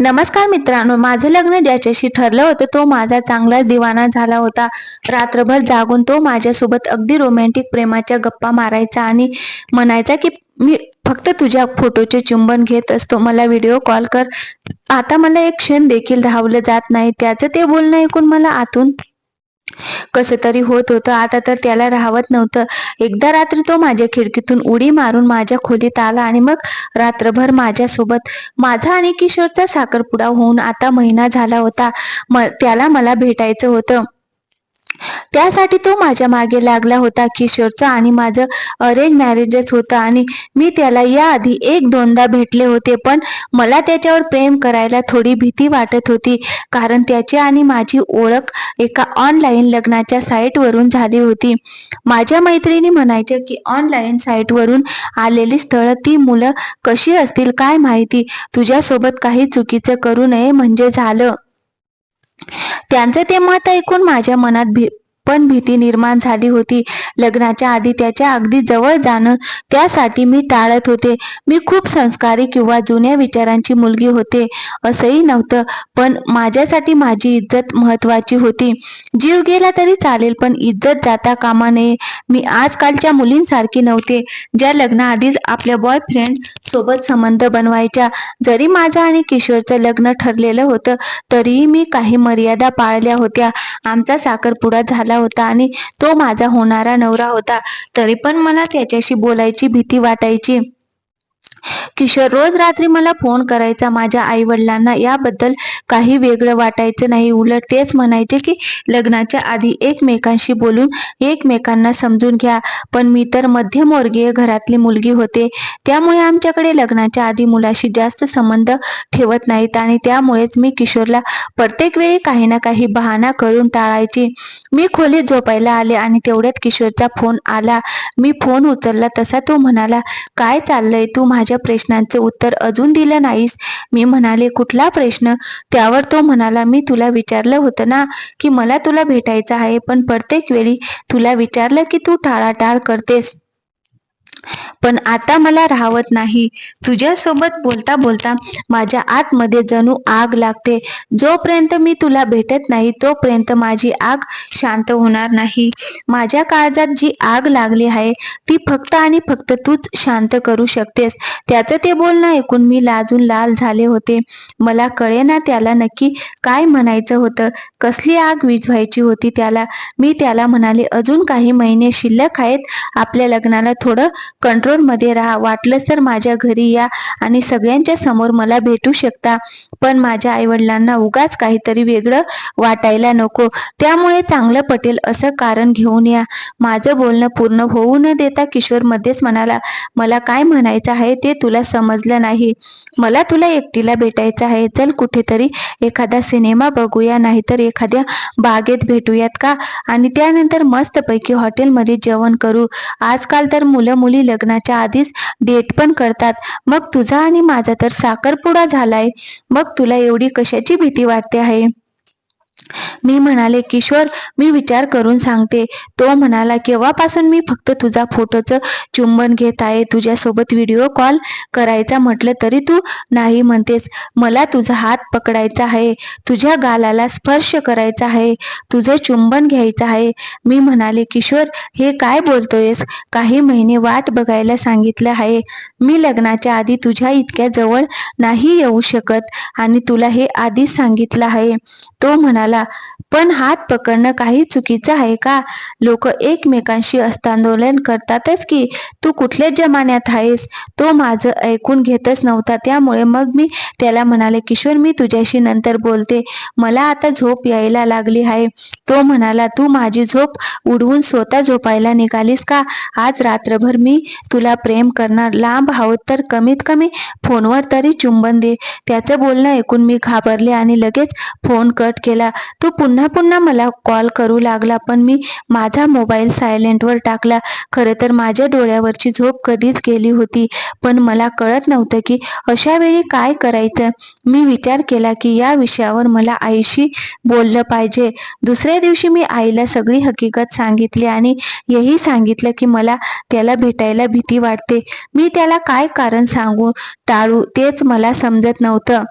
नमस्कार मित्रांनो माझं लग्न ज्याच्याशी ठरलं होतं तो माझा चांगलाच दिवाना झाला होता. रात्रभर जागून तो माझ्यासोबत अगदी रोमॅन्टिक प्रेमाच्या गप्पा मारायचा आणि म्हणायचा की मी फक्त तुझ्या फोटोचे चुंबन घेत असतो मला व्हिडिओ कॉल कर. आता मला एक क्षण देखील राहवलं जात नाही त्याचं ते बोलणं ऐकून मला आतून कसं तरी होत होतं. आता तर त्याला राहवत नव्हतं. एकदा रात्री तो माझ्या खिडकीतून उडी मारून माझ्या खोलीत आला आणि मग रात्रभर माझ्यासोबत माझा आणि किशोरचा साखरपुडा होऊन आता महिना झाला होता. म त्याला मला भेटायचं होतं. त्यासाठी तो माझ्या मागे लागला होता किशोरचा आणि माझं अरेंज मॅरेजच होतं आणि मी त्याला याआधी एक दोनदा भेटले होते पण मला त्याच्यावर प्रेम करायला थोडी भीती वाटत होती कारण त्याची आणि माझी ओळख एका ऑनलाईन लग्नाच्या साईटवरून झाली होती. माझ्या मैत्रिणी म्हणायच्या की ऑनलाईन साईटवरून आलेली स्थळं ती मुलं कशी असतील काय माहिती? तुझ्यासोबत काही चुकीचं करू नये म्हणजे झालं. त्यांचं ते मत ऐकून माझ्या मनात भी पण भीती निर्माण झाली होती. लग्नाच्या आधी त्याच्या अगदी जवळ जाणं त्यासाठी मी टाळत होते. मी खूप संस्कारी किंवा जुन्या विचारांची मुलगी होते असंही नव्हतं. पण माझ्यासाठी माझी इज्जत महत्वाची होती. जीव गेला तरी चालेल पण इज्जत जाता कामा नये. मी आजकालच्या मुलींसारखी नव्हते ज्या लग्नाआधीच आपल्या बॉयफ्रेंड सोबत संबंध बनवायच्या. जरी माझं आणि किशोरचं लग्न ठरलेलं होतं तरीही मी काही मर्यादा पाळल्या होत्या. आमचा साखरपुडा झाला होता आणि तो माझा होणारा नवरा होता. तरी पण मला त्याच्याशी बोलायची भीती वाटायची. किशोर रोज रात्री मला फोन करायचा माझ्या आई वडिलांना याबद्दल काही वेगळं वाटायचं नाही. उलट तेच म्हणायचे की लग्नाच्या आधी एकमेकांशी बोलून एकमेकांना समजून घ्या. पण मी तर मध्यमवर्गीय घरातली मुलगी होते. त्यामुळे आमच्याकडे लग्नाच्या आधी मुलाशी जास्त संबंध ठेवत नाहीत आणि त्यामुळेच मी किशोरला प्रत्येक वेळी काही ना काही बहाणा करून टाळायची. मी खोलीत झोपायला आले आणि तेवढ्यात किशोरचा फोन आला. मी फोन उचलला तसा तो म्हणाला काय चाललंय? तू माझ्या प्रश्नांचं उत्तर अजून दिलं नाहीस. मी म्हणाले कुठला प्रश्न? त्यावर तो म्हणाला मी तुला विचारलं होतं ना की मला तुला भेटायचं आहे पण प्रत्येक वेळी तुला विचारलं की तू टाळाटाळ करतेस. पण आता मला राहवत नाही. तुझ्यासोबत बोलता बोलता माझ्या आतमध्ये जणू आग लागते. जोपर्यंत मी तुला भेटत नाही तोपर्यंत माझी आग शांत होणार नाही. माझ्या काळजात जी आग लागली आहे ती फक्त आणि फक्त तूच शांत करू शकतेस. त्याचं ते बोलणं ऐकून मी लाजून लाल झाले होते. मला कळेना त्याला नक्की काय म्हणायचं होतं. कसली आग विझवायची होती त्याला? मी त्याला म्हणाले अजून काही महिने शिल्लक आहेत. आपल्या लग्नाला थोडं कंट्रोलमध्ये राहा. वाटलंच तर माझ्या घरी या आणि सगळ्यांच्या समोर मला भेटू शकता. पण माझ्या आईवडिलांना उगाच काहीतरी वेगळं वाटायला नको. त्यामुळे चांगलं पटेल असं कारण घेऊन या. माझं बोलणं पूर्ण होऊ न देता किशोर मध्येच म्हणाला मला काय म्हणायचं आहे ते तुला समजलं नाही. मला तुला एकटीला भेटायचं आहे. चल कुठेतरी एखादा सिनेमा बघूया नाहीतर एखाद्या बागेत भेटूयात का? आणि त्यानंतर मस्तपैकी हॉटेलमध्ये जेवण करू. आजकाल तर मुलं मुली लग्नाच्या आधीच डेट पण करतात. मग तुझा आणि माझा तर साखरपुडा झालाय. मग तुला एवढी कशाची भीती वाटते आहे? मी म्हणाले किशोर मी विचार करून सांगते. तो म्हणाला केव्हापासून मी फक्त तुझा फोटोचं चुंबन घेत आहे? तुझ्यासोबत व्हिडिओ कॉल करायचा म्हटलं तरी तू नाही म्हणतेस. मला तुझा हात पकडायचा आहे. तुझ्या गालाला स्पर्श करायचा आहे. तुझं चुंबन घ्यायचं आहे. मी म्हणाले किशोर हे काय बोलतोयस? काही महिने वाट बघायला सांगितलं आहे. मी लग्नाच्या आधी तुझ्या इतक्या जवळ नाही येऊ शकत आणि तुला हे आधीच सांगितलं आहे. तो म्हणाला पण हात पकडणं काही चुकीचं आहे का? लोक एकमेकांशी हस्तांदोलन करतातच की तू कुठल्या जमान्यात आहेस? तो माझं ऐकून घेतच नव्हता. त्यामुळे मग मी त्याला म्हणाले किशोर मी तुझ्याशी नंतर बोलते. मला आता झोप यायला लागली आहे. तो म्हणाला तू माझी झोप उडवून स्वतः झोपायला निघालीस का? आज रात्रभर मी तुला प्रेम करणार. लांब आहोत तर कमीत कमी फोनवर तरी चुंबन दे. त्याचं बोलणं ऐकून मी घाबरले आणि लगेच फोन कट केला. तो पुन्हा पुन्हा मला कॉल करू लागला पण मी माझा मोबाईल सायलेंटवर टाकला. खरं तर माझ्या डोळ्यावरची झोप कधीच गेली होती पण मला कळत नव्हतं की अशा वेळी काय करायचं. मी विचार केला की या विषयावर मला आईशी बोललं पाहिजे. दुसऱ्या दिवशी मी आईला सगळी हकीकत सांगितली आणि हेही सांगितलं की मला त्याला भेटायला भीती वाटते. मी त्याला काय कारण सांगू? टाळू तेच मला समजत नव्हतं.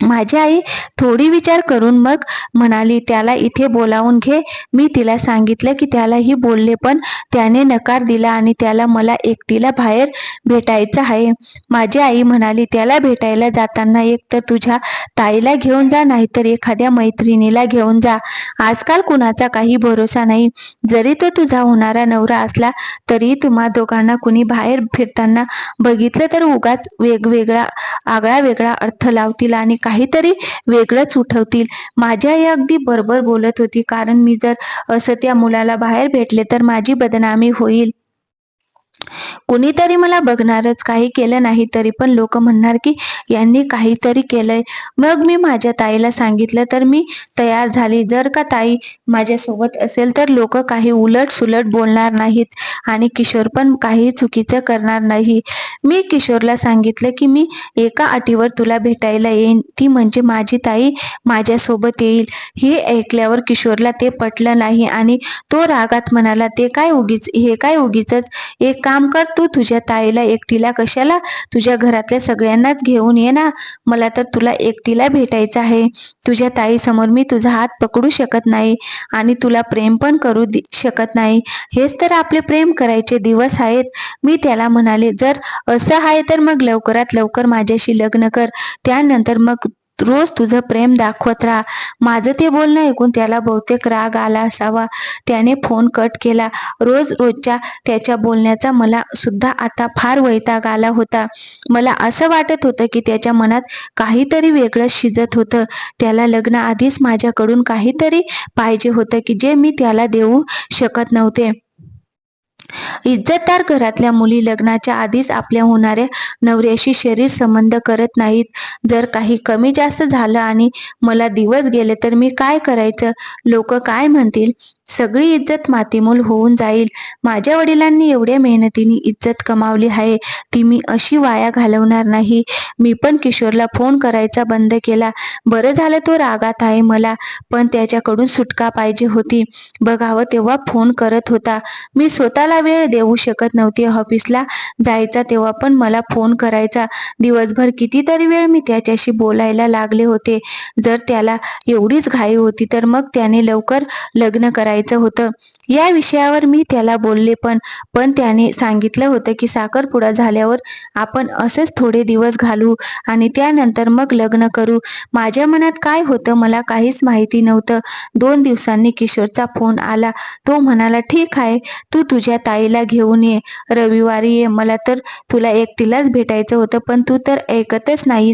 माझी आई थोडी विचार करून मग म्हणाली त्याला इथे बोलावून घे. मी तिला सांगितलं की त्यालाही बोलले पण त्याने नकार दिला आणि त्याला मला एकटीला बाहेर भेटायचं आहे. माझी आई म्हणाली त्याला भेटायला जाताना एक तर तुझ्या ताईला घेऊन जा नाहीतर एखाद्या मैत्रिणीला घेऊन जा. आजकाल कुणाचा काही भरोसा नाही. जरी तो तुझा होणारा नवरा असला तरी तुम्हा दोघांना कुणी बाहेर फिरताना बघितलं तर उगाच वेगवेगळा आगळा वेगळा अर्थ लावतील आणि काहीतरी वेगळंच उठवतील. माझी आई अगदी बरोबर बोलत होती कारण मी जर असं त्या मुलाला बाहेर भेटले तर माझी बदनामी होईल. कुणीतरी मला बघणारच काही केलं नाही तरी पण लोक म्हणणार की यांनी काहीतरी केलंय. मग मी माझ्या ताईला सांगितलं तर मी तयार झाली. जर का ताई माझ्यासोबत असेल तर लोक काही उलट सुलट बोलणार नाहीत आणि किशोर पण काही चुकीचं करणार नाही. मी किशोरला सांगितलं की मी एका अटीवर तुला भेटायला येईन. ती म्हणजे माझी ताई माझ्यासोबत येईल. हे ऐकल्यावर किशोरला ते पटलं नाही आणि तो रागात म्हणाला ते काय उगीच हे काय उगीच एक काम काम कर. तू तुझ्या ताईला एकटीला कशाला? तुझ्या घरातल्या सगळ्यांनाच घेऊन ये ना. मला तर तुला एकटीला भेटायचं आहे. तुझ्या ताई समोर मी तुझा हात पकडू शकत नाही आणि तुला प्रेम पण करू शकत नाही. हेच तर आपले प्रेम करायचे दिवस आहेत. मी त्याला म्हणाले जर असं आहे तर मग लवकरात लवकर माझ्याशी लग्न कर. त्यानंतर मग रोज तुझं प्रेम दाखवत राहा. माझं ते बोलणं ऐकून त्याला बहुतेक राग आला असावा. त्याने फोन कट केला. रोज रोजच्या त्याच्या बोलण्याचा मला सुद्धा आता फार वैताग आला होता. मला असं वाटत होतं की त्याच्या मनात काहीतरी वेगळं शिजत होतं. त्याला लग्न आधीच माझ्याकडून काहीतरी पाहिजे होतं की जे मी त्याला देऊ शकत नव्हते. इज्जतदार घरातल्या मुली लग्नाच्या आधीच आपल्या होणाऱ्या नवऱ्याशी शरीर संबंध करत नाहीत. जर काही कमी जास्त झालं आणि मला दिवस गेले तर मी काय करायचं? लोक काय म्हणतील? सगळी इज्जत मातीमोल होऊन जाईल. माझ्या वडिलांनी एवढ्या मेहनतीने इज्जत कमावली आहे. ती मी अशी वाया घालवणार नाही. मी पण किशोरला फोन करायचा बंद केला. बरं झालं तो रागात आहे मला पण त्याच्याकडून सुटका पाहिजे होती. बघावं तेव्हा फोन करत होता. मी स्वतःला वेळ देऊ शकत नव्हती ऑफिसला. जायचा तेव्हा पण मला फोन करायचा. दिवसभर कितीतरी वेळ मी त्याच्याशी बोलायला लागले होते. जर त्याला एवढीच घाई होती तर मग त्याने लवकर लग्न करायचं करायचं होतं. या विषयावर मी त्याला बोलले पण पण त्याने सांगितलं होतं की साखरपुडा झाल्यावर आपण असेच थोडे दिवस घालू आणि त्यानंतर मग लग्न करू. माझ्या मनात काय होतं मला काहीच माहिती नव्हतं. दोन दिवसांनी किशोरचा फोन आला. तो म्हणाला ठीक आहे तू तुझ्या ताईला घेऊन ये. रविवारी ये. मला तर तुला एकटीलाच भेटायचं होतं पण तू तर ऐकतच नाही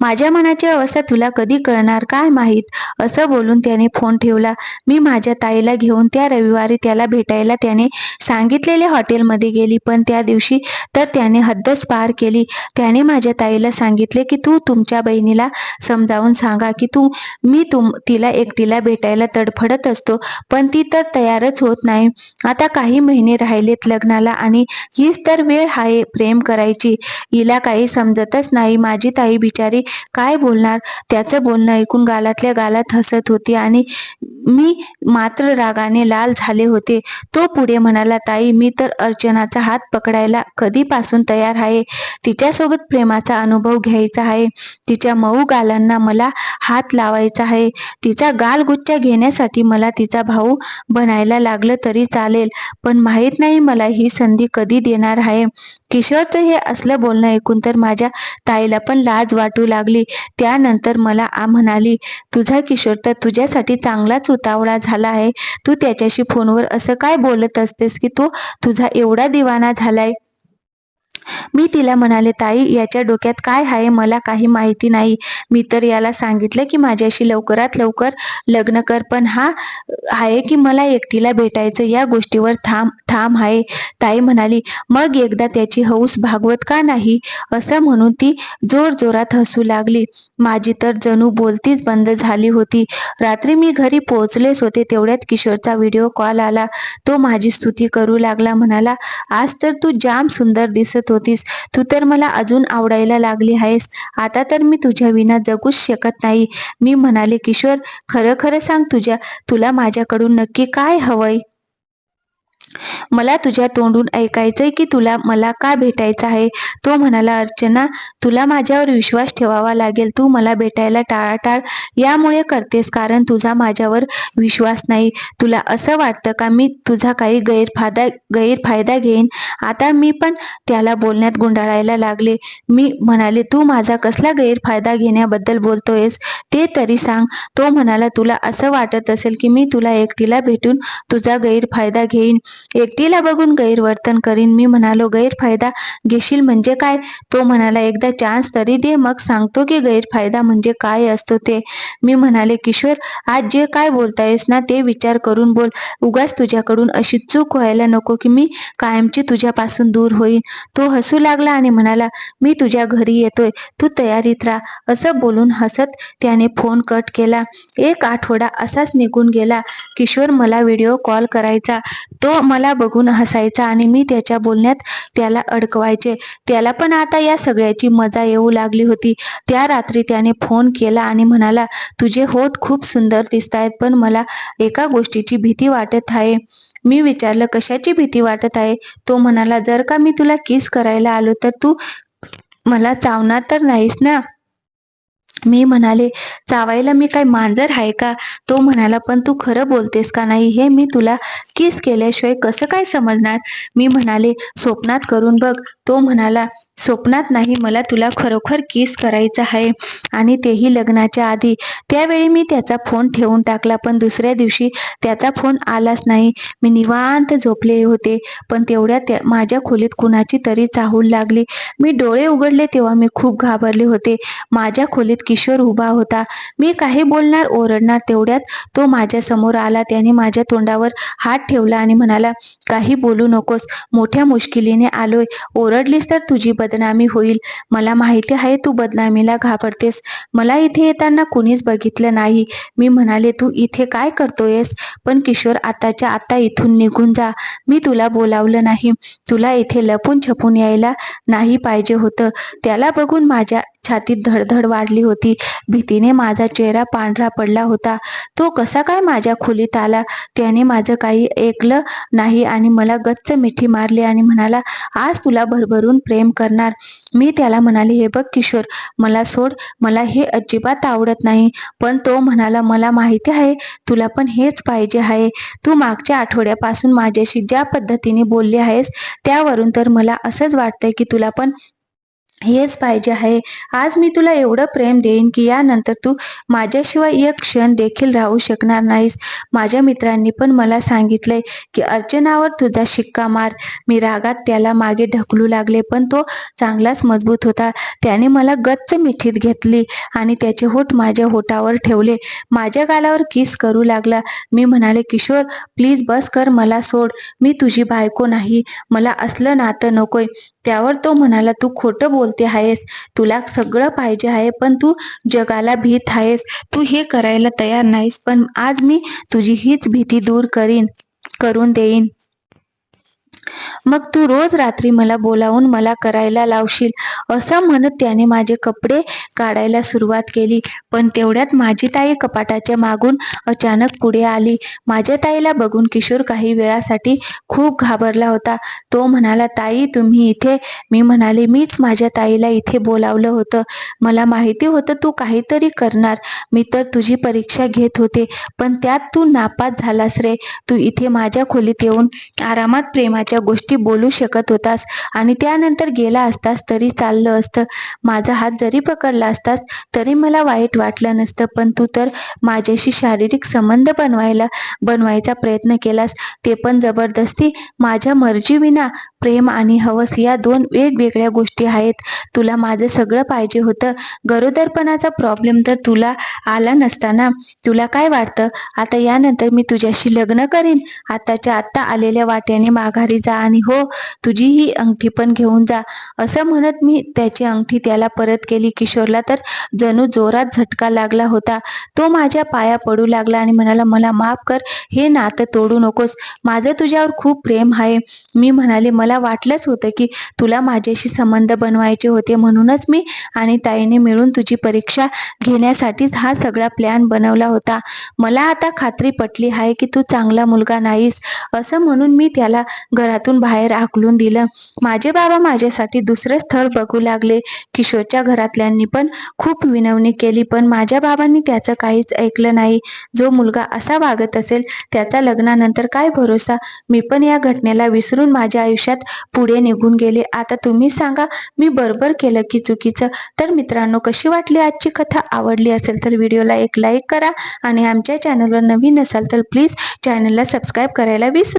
माझ्या मनाची अवस्था तुला कधी कळणार काय माहीत? असं बोलून त्याने फोन ठेवला. मी माझ्या ताईला घेऊन त्या रविवारी त्याला भेटायला त्याने सांगितलेल्या हॉटेलमध्ये गेली. पण त्या दिवशी तर त्याने हद्दच पार केली. त्याने माझ्या ताईला सांगितले की तू तुमच्या बहिणीला समजावून सांगा की तू मी तुम तिला एकटीला भेटायला तडफडत असतो पण ती तर तयारच होत नाही. आता काही महिने राहिलेत लग्नाला आणि हीच तर वेळ आहे प्रेम करायची. हिला काही समजतच नाही. माझी ताई बिचारी काय बोलणार? त्याचं बोलणं ऐकून गालातल्या गालात हसत होती आणि मी मात्र रागाने लाल झाले होते. तो पुढे म्हणाला ताई मी तर अर्चनाचा हात पकडायला कधीपासून तयार आहे? तिच्यासोबत प्रेमाचा अनुभव घ्यायचा आहे? तिच्या मऊ गालांना मला हात लावायचा आहे? तिचा गालगुच्चा घेण्यासाठी मला तिचा भाऊ बनायला लागलं तरी चालेल पण माहीत नाही मला ही संधी कधी देणार आहे? किशोरचं हे असलं बोलणं ऐकून तर माझ्या ताईला पण लाज वाटू लागली. त्यानंतर मला आ म्हणाली तुझा किशोर तर तुझ्यासाठी चांगलाच उतावळा झाला आहे. तू त्याच्याशी फोनवर असं काय बोलत असतेस की तो तुझा एवढा दिवाना झालाय? मी तिला म्हणाले ताई याच्या डोक्यात काय आहे? मला काही माहिती नाही. मी तर याला सांगितलं की माझ्याशी लवकरात लवकर लग्न कर पण हा आहे की मला एकटीला भेटायचं या गोष्टीवर थांब ठाम आहे. ताई म्हणाली मग एकदा त्याची हौस भागवत का नाही? असं म्हणून ती जोर जोरात हसू लागली. माझी तर जणू बोलतीच बंद झाली होती. रात्री मी घरी पोहोचलेच होते तेवढ्यात किशोरचा व्हिडिओ कॉल आला. तो माझी स्तुती करू लागला म्हणाला आज तर तू जाम सुंदर दिसत होतीस. तू तर मला अजून आवडायला लागली आहेस. आता तर मी तुझ्या विना जगूच शकत नाही. मी म्हणाले किशोर खरं खरं सांग तुझ्या. तुला माझ्याकडून नक्की काय हवंय? मला तुझ्या तोंडून ऐकायचंय की तुला मला का भेटायचं आहे? तो म्हणाला अर्चना तुला माझ्यावर विश्वास ठेवावा लागेल. तू मला भेटायला टाळाटाळ यामुळे करतेस कारण तुझा माझ्यावर विश्वास नाही. तुला असं वाटतं का मी तुझा काही गैरफायदा गैरफायदा घेईन? आता मी पण त्याला बोलण्यात गुंडाळायला लागले. मी म्हणाले तू माझा कसला गैरफायदा घेण्याबद्दल बोलतोयस? ते तरी सांग. तो म्हणाला तुला असं वाटत असेल की मी तुला एकटीला भेटून तुझा गैरफायदा घेईन? एकटीला बघून गैरवर्तन करीन. मी म्हणालो गैरफायदा घेशील म्हणजे काय? तो म्हणाला एकदा चान्स तरी दे. मग सांगतो की गैरफायदा म्हणजे काय असतो ते. मी म्हणाले किशोर आज जे काय बोलतायस ना ते विचार करून बोल. उगाच तुझ्याकडून अशी चूक व्हायला नको की मी कायमची तुझ्यापासून दूर होईन. तो हसू लागला आणि म्हणाला मी तुझ्या घरी येतोय. तू तयारीत राहा. असं बोलून हसत त्याने फोन कट केला. एक आठवडा असाच निघून गेला. किशोर मला व्हिडिओ कॉल करायचा. तो मला बघून हसायचा आणि मी त्याच्या बोलण्यात त्याला अडकवायचे. त्याला पण आता या सगळ्याची मजा येऊ लागली होती. त्या रात्री त्याने फोन केला आणि म्हणाला तुझे होठ खूप सुंदर दिसत आहेत पण मला एका गोष्टीची भीती वाटत आहे. मी विचारलं कशाची भीती वाटत आहे? तो म्हणाला जर का मी तुला किस करायला आलो तर तू मला चावणार तर नाहीस ना? मी म्हणाले चावायला मी काय मांजर आहे का? तो म्हणाला पण तू खरं बोलतेस का नाही? हे मी तुला किस केल्याशिवाय कसं काय समजणार? मी म्हणाले स्वप्नात करून बघ. तो म्हणाला स्वप्नात नाही मला तुला खरोखर किस करायचं आहे. आणि तेही लग्नाच्या आधी. त्यावेळी मी त्याचा फोन ठेवून टाकला पण दुसऱ्या दिवशी त्याचा फोन आलाच नाही. मी निवांत झोपले होते पण तेवढ्या त्या माझ्या खोलीत कुणाची तरी चाहूल लागली. मी डोळे उघडले तेव्हा मी खूप घाबरले होते. माझ्या खोलीत किशोर उभा होता. मी काही बोलणार ओरडणार तेवढ्यात तो माझ्यासमोर आला. त्याने माझ्या तोंडावर हात ठेवला आणि म्हणाला काही बोलू नकोस. मोठ्या मुश्किलीने आलोय. ओरडलीस तर तुझी बदनामी होईल. मला माहिती आहे तू बदनामीला घाबरतेस. मला इथे येताना कुणीच बघितलं नाही. मी म्हणाले तू इथे काय करतोयस? पण किशोर आताच्या आता इथून निघून जा. मी तुला बोलावलं नाही. तुला इथे लपून छपून यायला नाही पाहिजे होतं. त्याला बघून माझ्या छातीत धडधड वाढली होती. भीतीने माझा चेहरा पांढरा पडला होता. तो कसा काय माझ्या खोलीत आला? त्याने माझं काही ऐकलं नाही आणि मला गच्च मिठी मारली आणि म्हणाला आज तुला भरभरून प्रेम करणार. मी त्याला म्हणाले हे बघ किशोर मला सोड मला हे अजिबात आवडत नाही. पण तो म्हणाला मला माहिती आहे तुला पण हेच पाहिजे आहे. तू मागच्या आठवड्यापासून माझ्याशी ज्या पद्धतीने बोलले आहेस त्यावरून तर मला असंच वाटतंय की तुला पण हेच पाहिजे आहे. आज मी तुला एवढं प्रेम देईन की यानंतर तू माझ्याशिवाय एक क्षण देखील राहू शकणार नाहीस. माझ्या मित्रांनी पण मला सांगितलंय की अर्चनावर तुझा शिक्का मार. मी रागात त्याला मागे ढकलू लागले पण तो चांगलाच मजबूत होता. त्याने मला गच्च मिठीत घेतली आणि त्याचे होठ माझ्या होठावर ठेवले. माझ्या गालावर किस करू लागला. मी म्हणाले किशोर प्लीज बस कर मला सोड. मी तुझी बायको नाही. मला असलं नातं नकोय. त्यावर तो म्हणाला तू खोटं बोलते आहेस. तुला सगळं पाहिजे आहे पण तू जगाला भीत आहेस. तू हे करायला तयार नाहीस पण आज मी तुझी हीच भीती दूर करीन करून देईन. मग तू रोज रात्री मला बोलावून मला करायला लावशील असं म्हणत त्याने माझे कपडे काढायला सुरुवात केली. पण तेवढ्यात माझी ताई कपाटाच्या मागून अचानक पुढे आली. माझ्या ताईला बघून किशोर काही वेळासाठी खूप घाबरला होता. तो म्हणाला ताई तुम्ही इथे मी म्हणाले मीच माझ्या ताईला इथे बोलावलं होतं. मला माहिती होतं तू काहीतरी करणार. मी तर तुझी परीक्षा घेत होते. पण त्यात तू नापास झालास रे. तू इथे माझ्या खोलीत येऊन आरामात प्रेमाच्या गोष्टी बोलू शकत होतास. आणि त्यानंतर गेला असतास तरी चाललं असतं. माझा हात जरी पकडला असतास तरी मला वाईट वाटलं नसतं. पण तू तर माझ्याशी शारीरिक संबंध बनवायला बनवायचा प्रयत्न केलास. ते पण जबरदस्ती. माझ्या मर्जीविना प्रेम आणि हवस या दोन वेगवेगळ्या गोष्टी आहेत. तुला माझं सगळं पाहिजे होतं. गरोदरपणाचा प्रॉब्लेम तर तुला आला नसताना. तुला काय वाटतं? आता यानंतर मी तुझ्याशी लग्न करीन. आताच्या आत्ता आलेल्या वाट्याने माघारी जा आणि हो तुझी ही अंगठी पण घेऊन जा. असं म्हणत मी त्याची अंगठी त्याला परत केली. किशोरला तर जणू जोरात झटका लागला होता. तो माझ्या पाया पडू लागला आणि म्हणाला मला माफ कर. हे नातं तोडू नकोस. माझं तुझ्यावर खूप प्रेम आहे. मी म्हणाले मला वाटलंच होतं की तुला माझ्याशी संबंध बनवायचे होते म्हणूनच मी आणि ताईने मिळून तुझी परीक्षा घेण्यासाठीच हा सगळा प्लॅन बनवला होता. मला आता खात्री पटली आहे की तू चांगला मुलगा नाहीस. असं म्हणून मी त्याला घरातून बाहेर आकलून दिलं. माझे बाबा माझ्यासाठी दुसरं स्थळ बघू लागले. किशोरच्या घरातल्यांनी पण खूप विनवणी केली पण माझ्या बाबांनी त्याचं काहीच ऐकलं नाही. जो मुलगा असा वागत असेल त्याचा लग्नानंतर काय भरोसा? मी पण या घटनेला विसरून माझ्या आयुष्यात पुढे निघून गेले. आता तुम्ही सांगा मी बरोबर केलं की चुकीचं? तर मित्रांनो कशी वाटली आजची कथा? आवडली असेल तर व्हिडिओला एक लाईक करा आणि आमच्या चॅनलवर नवीन असाल तर प्लीज चॅनलला सबस्क्राईब करायला विसरू